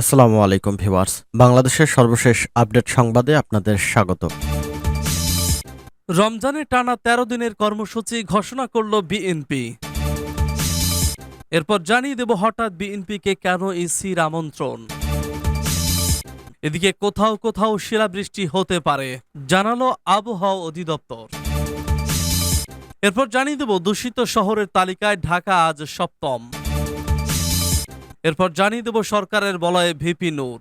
আসসালামু আলাইকুম ভিউয়ার্স। বাংলাদেশের সর্বশেষ আপডেট সংবাদে আপনাদের স্বাগত। রমজানে টানা ১৩ দিনের কর্মসূচি ঘোষণা করল বিএনপি। এরপর জানিয়ে দেব হঠাৎ বিএনপিকে কেন ইসির আমন্ত্রণ। এদিকে কোথাও কোথাও শিলাবৃষ্টি হতে পারে, জানালো আবহাওয়া অধিদপ্তর। এরপর জানিয়ে দেব দূষিত শহরের তালিকায় ঢাকা আজ সপ্তম। এরপর জানিয়ে দেব সরকারের বলয়ে ভিপি নূর।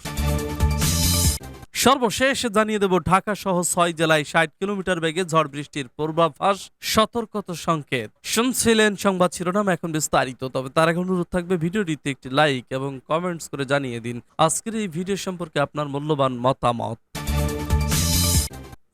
সর্বশেষ জানিয়ে দেব ঢাকা সহ ছয় জেলায় ষাট কিলোমিটার বেগে ঝড় বৃষ্টির পূর্বাভাস, সতর্কতা সংকেত। শুনছিলেন সংবাদ শিরোনাম এখন বিস্তারিত, তবে তার আগে অনুরোধ থাকবে ভিডিওটিতে একটি লাইক এবং কমেন্টস করে জানিয়ে দিন আজকের এই ভিডিও সম্পর্কে আপনার মূল্যবান মতামত।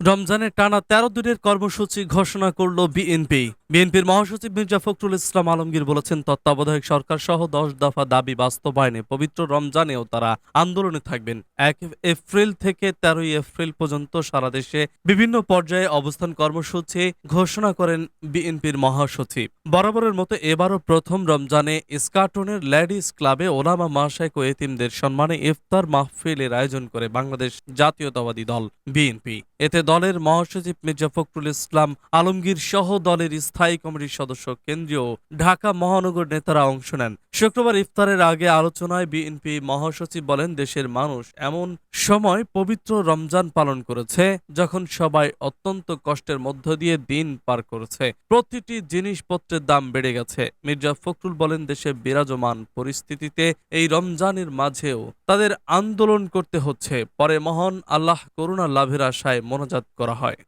রমজানের টানা তেরো দিনের কর্মসূচি ঘোষণা করল বিএনপি। বিএনপির মহাসচিব মির্জা ফখরুল ইসলাম আলমগীর বলেছেন, তত্ত্বাবধায়ক সরকার সহ দশ দফা দাবি বাস্তবায়নে পবিত্র রমজানেও তারা আন্দোলনে থাকবেন। এক এপ্রিল থেকে তেরোই এপ্রিল পর্যন্ত সারা দেশে বিভিন্ন পর্যায়ে অবস্থান কর্মসূচি ঘোষণা করেন বিএনপির মহাসচিব। বরাবরের মতো এবারও প্রথম রমজানে ইস্কাটনের ল্যাডিস ক্লাবে ওলামা মাসাইক ও এতিমদের সম্মানে ইফতার মাহফিলের আয়োজন করে বাংলাদেশ জাতীয়তাবাদী দল বিএনপি। এতে দলের মহাসচিব মির্জা ফখরুল ইসলাম আলমগীর সহ দলের স্থায়ী কমিটির সদস্য কেন্দ্রীয় ঢাকা মহানগর নেতারা অংশ নেন। শুক্রবার ইফতারের আগে আলোচনায় বিএনপি মহাসচিব বলেন, দেশের মানুষ এমন সময় পবিত্র রমজান পালন করেছে, যখন সবাই অত্যন্ত কষ্টের মধ্য দিয়ে দিন পার করেছে। প্রতিটি জিনিসপত্রের দাম বেড়ে গেছে। মির্জা ফখরুল বলেন, দেশে বিরাজমান পরিস্থিতিতে এই রমজানের মাঝেও তাদের আন্দোলন করতে হচ্ছে। পরে মহান আল্লাহ করুণা লাভের আশায় মোনাজাত করা হয়।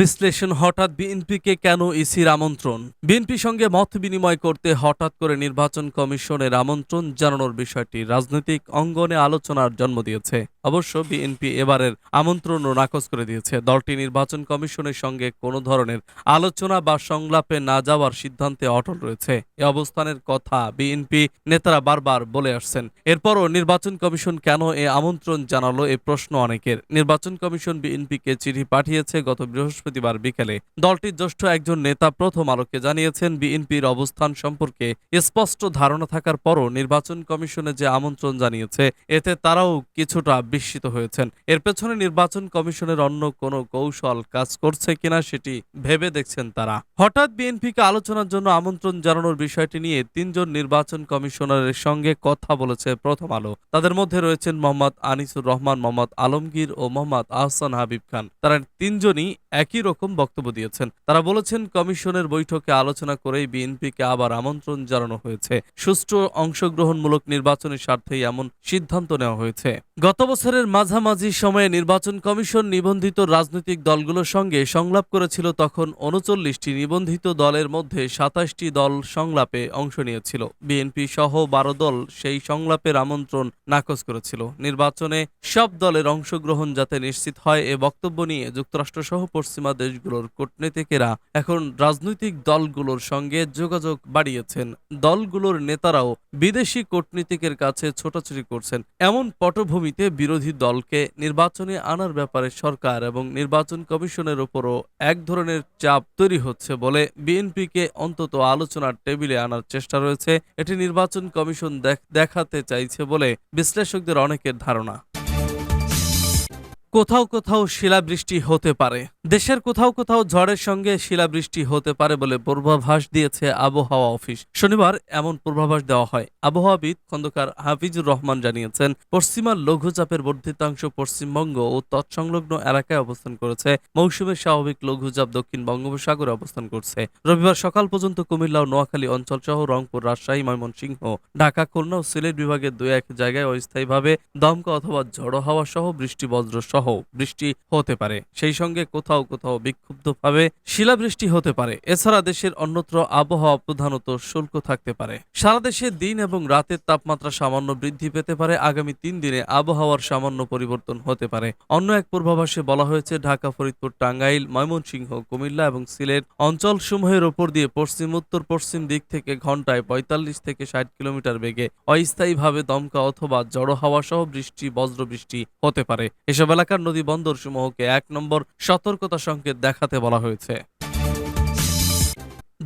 বিশ্লেষণ হঠাৎ বিএনপিকে কেন ইসির আমন্ত্রণ? বিএনপি সঙ্গে মত বিনিময় করতে হঠাৎ করে নির্বাচন কমিশনের আমন্ত্রণ জানানোর বিষয়টি রাজনৈতিক অঙ্গনে আলোচনার জন্ম দিয়েছে। অবশ্য বিএনপি এবারের আমন্ত্রণও নাকচ করে দিয়েছে। দলটি নির্বাচন কমিশনের সঙ্গে কোনো ধরনের আলোচনা বা সংলাপে না যাওয়ার সিদ্ধান্তে অটল রয়েছে। এ অবস্থানের কথা বিএনপি নেতারা বারবার বলে আসছেন। এরপরও নির্বাচন কমিশন কেন এ আমন্ত্রণ জানালো এ প্রশ্ন অনেকের। নির্বাচন কমিশন বিএনপিকে চিঠি পাঠিয়েছে গত বৃহস্পতিবার বিকেলে। দলটির জ্যেষ্ঠ একজন নেতা প্রথম আলোকে জানিয়েছেন, বিএনপির অবস্থান সম্পর্কে স্পষ্ট ধারণা থাকার পরও নির্বাচন কমিশনে যে আমন্ত্রণ জানিয়েছে, এতে তারাও কিছুটা বিস্মিত হয়েছেন। এর পেছনে নির্বাচন কমিশনের অন্য কোনো কৌশল কাজ করছে কিনা সেটি ভেবে দেখছেন তারা। হঠাৎ বিএনপিকে আলোচনার জন্য আমন্ত্রণ জানানোর বিষয়টি নিয়ে তিনজন নির্বাচন কমিশনারের সঙ্গে কথা বলেছে প্রথম আলো। তাদের মধ্যে রয়েছেন মোহাম্মদ আনিসুর রহমান, মোহাম্মদ আলমগীর ও মোহাম্মদ আহসান হাবিব খান। তারা তিনজনই একই রকম বক্তব্য দিয়েছেন। তারা বলেছেন, কমিশনের বৈঠকে আলোচনা করেই বিএনপিকে আবার আমন্ত্রণ জানানো হয়েছে। সুষ্ঠু অংশগ্রহণমূলক নির্বাচনের স্বার্থেই এমন সিদ্ধান্ত নেওয়া হয়েছে। গত বছরের মাঝামাঝি সময়ে নির্বাচন কমিশন নিবন্ধিত রাজনৈতিক দলগুলোর সঙ্গে সংলাপ করেছিল তখন উনচল্লিশটি নিবন্ধিত দলের মধ্যে সাতাশটি দল সংলাপে অংশ নিয়েছিল। বিএনপি সহ বারো দল সেই সংলাপের আমন্ত্রণ নাকচ করেছিল। নির্বাচনে সব দলের অংশগ্রহণ যাতে নিশ্চিত হয় এ বক্তব্য নিয়ে যুক্তরাষ্ট্রসহ পশ্চিমা দেশগুলোর কূটনীতিকেরা এখন রাজনৈতিক দলগুলোর সঙ্গে যোগাযোগ বাড়িয়েছেন। দলগুলোর নেতারাও বিদেশি কূটনীতিকের কাছে ছোটাছুটি করছেন। এমন পটভূমিতে বিরোধী দলকে নির্বাচনে আনার ব্যাপারে সরকার এবং নির্বাচন কমিশনের উপরও এক ধরনের চাপ তৈরি হচ্ছে বলে বিএনপিকে অন্তত আলোচনার টেবিলে আনার চেষ্টা রয়েছে। এটি নির্বাচন কমিশন দেখ- দেখাতে চাইছে বলে বিশ্লেষকদের অনেকের ধারণা। কোথাও কোথাও শিলাবৃষ্টি হতে পারে। দেশের কোথাও কোথাও ঝড়ের সঙ্গে শিলাবৃষ্টি হতে পারে বলে পূর্বাভাস দিয়েছে আবহাওয়া অফিস। শনিবার এমন পূর্বাভাস দেওয়া হয়। আবহাওয়াবিদ খন্দকার হাফিজুর রহমান জানিয়েছেন পশ্চিমা লঘুচাপের বর্ধিতাংশ পশ্চিমবঙ্গ ও তৎসংলগ্ন এলাকায় অবস্থান করেছে। মৌসুমের স্বাভাবিক লঘুচাপ দক্ষিণ বঙ্গোপসাগরে অবস্থান করছে। রবিবার সকাল পর্যন্ত কুমিল্লা ও নোয়াখালী অঞ্চল সহ রংপুর, রাজশাহী, ময়মনসিংহ, ঢাকা, খুলনা ও সিলেট বিভাগের দুই এক জায়গায় অস্থায়ীভাবে দমকা অথবা ঝড়ো হাওয়া সহ বৃষ্টি বজ্র সহ বৃষ্টি হতে পারে। সেই সঙ্গে কোথাও কোথাও বিক্ষুব্ধভাবে শিলাবৃষ্টি হতে পারে। এছাড়া দেশের অন্যত্র আবহাওয়া প্রধানত শুল্ক থাকতে পারে। সারা দেশে দিন এবং রাতের তাপমাত্রা সামান্য বৃদ্ধি পেতে পারে। আগামী তিন দিনে আবহাওয়ার সামান্য পরিবর্তন হতে পারে। অন্য এক পূর্বাভাসে বলা হয়েছে, ঢাকা, ফরিদপুর, টাঙ্গাইল, ময়মনসিংহ, কুমিল্লা এবং সিলেট অঞ্চলসমূহের ওপর দিয়ে পশ্চিম উত্তর পশ্চিম দিক থেকে ঘন্টায় পঁয়তাল্লিশ থেকে ষাট কিলোমিটার বেগে অস্থায়ীভাবে দমকা অথবা জড়ো হাওয়া সহ বৃষ্টি, বজ্রবৃষ্টি হতে পারে। এসব এলাকার নদী বন্দর সমূহকে এক নম্বর সতর্কতা সংকেত দেখাতে বলা হয়েছে।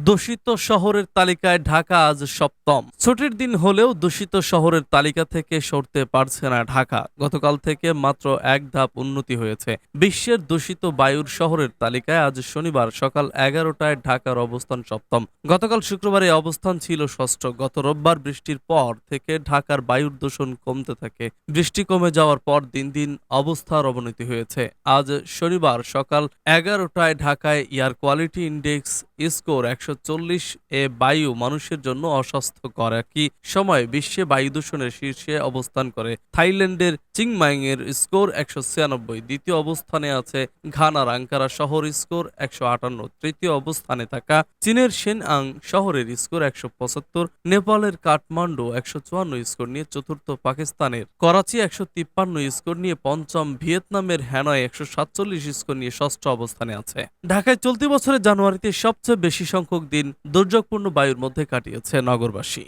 দূষিত শহরের তালিকায় ঢাকা আজ সপ্তম। ছুটির দিন হলেও দূষিত শহরের তালিকা থেকে সরতে পারছে না ঢাকা। গতকাল থেকে মাত্র এক ধাপ উন্নতি হয়েছে। বিশ্বের দূষিত বায়ুর শহরের তালিকায় আজ শনিবার সকাল এগারোটায় ঢাকার অবস্থান সপ্তম। গতকাল শুক্রবার এই অবস্থান ছিল ষষ্ঠ। গত রোববার বৃষ্টির পর থেকে ঢাকার বায়ুর দূষণ কমতে থাকে। বৃষ্টি কমে যাওয়ার পর দিন দিন অবস্থার অবনতি হয়েছে। আজ শনিবার সকাল এগারোটায় ঢাকায় এয়ার কোয়ালিটি ইন্ডেক্স স্কোর একশো চল্লিশ এ বায়ু মানুষের জন্য অস্বাস্থ্যকর। একই সময় বিশ্বে বায়ু দূষণের শীর্ষে অবস্থান করে থাইল্যান্ডের চিংমাইং এর স্কোর একশো ছিয়ানব্বই। দ্বিতীয় অবস্থানে আছে ঘানার আঙ্কারা শহর স্কোর একশো আটান্ন। তৃতীয় অবস্থানে থাকা চীনের সেনআং শহরের স্কোর একশো পঁচাত্তর। নেপালের কাঠমান্ডু একশো চুয়ান্ন স্কোর নিয়ে চতুর্থ। পাকিস্তানের করাচি একশো তিপ্পান্ন স্কোর নিয়ে পঞ্চম। ভিয়েতনামের হ্যানয় একশো সাতচল্লিশ স্কোর নিয়ে ষষ্ঠ অবস্থানে আছে। ঢাকায় চলতি বছরের জানুয়ারিতে সবচেয়ে বেশি সংখ্যক দিন দুর্যোগপূর্ণ বায়ুর মধ্যে কাটিয়েছে নগরবাসী।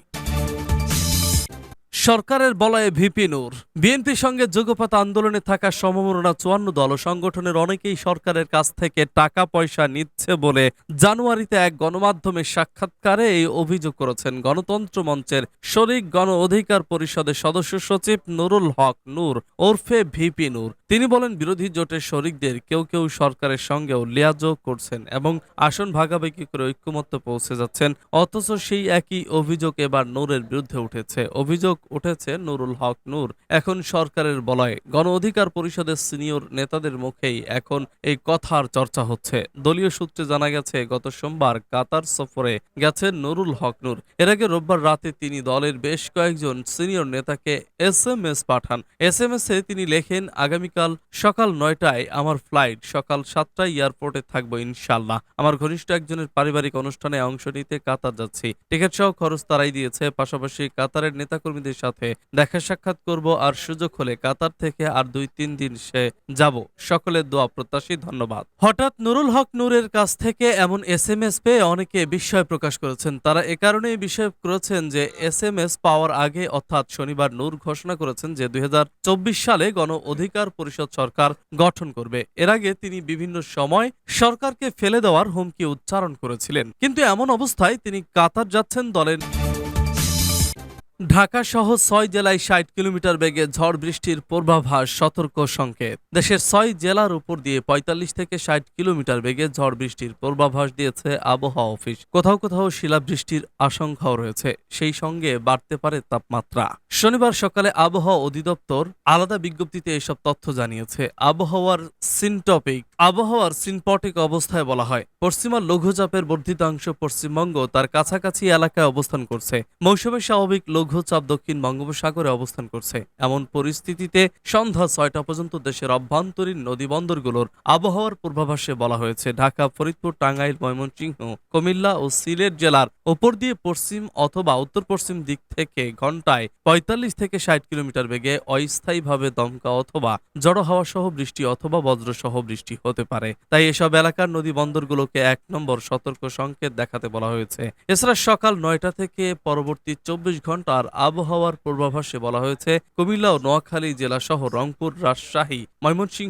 সরকারের বলয়ে ভিপি নূর। বিএনপির সঙ্গে যুগপাত আন্দোলনে থাকা সমমনা চুয়ান্ন দল সংগঠনের অনেকেই সরকারের কাছ থেকে টাকা পয়সা নিচ্ছে বলে জানুয়ারিতে এক গণমাধ্যমের সাক্ষাৎকারে এই অভিযোগ করেছেন গণতন্ত্র মঞ্চের শরিক গণ অধিকার পরিষদের সদস্য সচিব নুরুল হক নূর ওরফে ভিপি নূর। তিনি বলেন, বিরোধী জোটের শরিকদের কেউ কেউ সরকারের সঙ্গেও লিয়াজো করছেন এবং আসন ভাগাভাগি করে ঐক্যমত্য পৌঁছে যাচ্ছেন, অথচ সেই একই অভিযোগ এবার নূরের বিরুদ্ধে উঠেছে। অভিযোগ উঠেছে নুরুল হক নূর। এখন সরকারের বলয়ে। গণ অধিকার পরিষদের সিনিয়র নেতাদের মুখেই এখন এই কথার চর্চা হচ্ছে। দলীয় সূত্রে জানা গেছে, গত সোমবার কাতার সফরে গেছেন নুরুল হক নূর। এর আগে রোববার রাতে তিনি দলের বেশ কয়েকজন সিনিয়র নেতাকে এস এম এস পাঠান। এস এম এস এ তিনি লেখেন, আগামীকাল সকাল নয়টায় আমার ফ্লাইট, সকাল সাতটায় এয়ারপোর্টে থাকব ইনশাল্লাহ আমার ঘনিষ্ঠ একজনের পারিবারিক অনুষ্ঠানে অংশ নিতে কাতার যাচ্ছি। টিকিট সহ খরচ তারাই দিয়েছে। পাশাপাশি কাতারের নেতাকর্মীদের সাথে দেখা সাক্ষাৎ করব আর সুযোগ হলে কাতার থেকে আর দুই, তিন দিন সে যাব। সকলের দোয়া প্রত্যাশী, ধন্যবাদ। হঠাৎ নুরুল হক নূরের কাছ থেকে এমন এস এম এস পেয়ে অনেকে বিস্ময় প্রকাশ করেছেন। তারা এ কারণেই বিষয় করেছেন যে এস এম এস পাওয়ার আগে, অর্থাৎ শনিবার নূর ঘোষণা করেছেন যে দুই হাজার চব্বিশ সালে গণ অধিকার পরিষদ সরকার গঠন করবে। এর আগে তিনি বিভিন্ন সময় সরকারকে ফেলে দেওয়ার হুমকি উচ্চারণ করেছিলেন। কিন্তু এমন অবস্থায় তিনি কাতার যাচ্ছেন দলের ঢাকা সহ ছয় জেলায় ষাট কিলোমিটার বেগে ঝড় বৃষ্টির পূর্বাভাস, সতর্ক সংকেত। দেশের ছয় জেলার উপর দিয়ে পঁয়তাল্লিশ থেকে ষাট কিলোমিটার বেগে ঝড় বৃষ্টির পূর্বাভাস দিয়েছে আবহাওয়া অফিস। কোথাও কোথাও শিলাবৃষ্টির আশঙ্কাও রয়েছে। সেই সঙ্গে বাড়তে পারে তাপমাত্রা। শনিবার সকালে আবহাওয়া অধিদপ্তর আলাদা বিজ্ঞপ্তিতে এসব তথ্য জানিয়েছে। আবহাওয়ার সিনটপিক, আবহাওয়ার সিনপটিক অবস্থায় বলা হয় পশ্চিমা লঘুচাপের বর্ধিতাংশ পশ্চিমবঙ্গ তার কাছাকাছি এলাকায় অবস্থান করছে। মৌসুমে স্বাভাবিক লঘুচাপ দক্ষিণ বঙ্গোপসাগরে অবস্থান করছে। এমন পরিস্থিতিতে সন্ধ্যা ছয়টা পর্যন্ত দেশের অভ্যন্তরীণ নদীবন্দরগুলোর আবহাওয়ার পূর্বাভাসে বলা হয়েছে। ঢাকা, ফরিদপুর, টাঙ্গাইল, ময়মনসিংহ, কুমিল্লা ও সিলেট জেলার ওপর দিয়ে পশ্চিম অথবা উত্তর পশ্চিম দিক থেকে ঘন্টায় পঁয়তাল্লিশ থেকে ষাট কিলোমিটার বেগে অস্থায়ীভাবে দমকা অথবা জড়ো হাওয়া সহ বৃষ্টি অথবা বজ্রসহ বৃষ্টি হতে পারে। তাই এসব এলাকার নদী বন্দরগুলোকে এক নম্বর সতর্ক সংকেত দেখাতে বলা হয়েছে। এছাড়া সকাল নয়টা থেকে পরবর্তী চব্বিশ ঘণ্টার আবহাওয়ার পূর্বাভাসে বলা হয়েছে কুমিল্লা ও নোয়াখালী জেলাসহ রংপুর রাজশাহী ময়মনসিংহ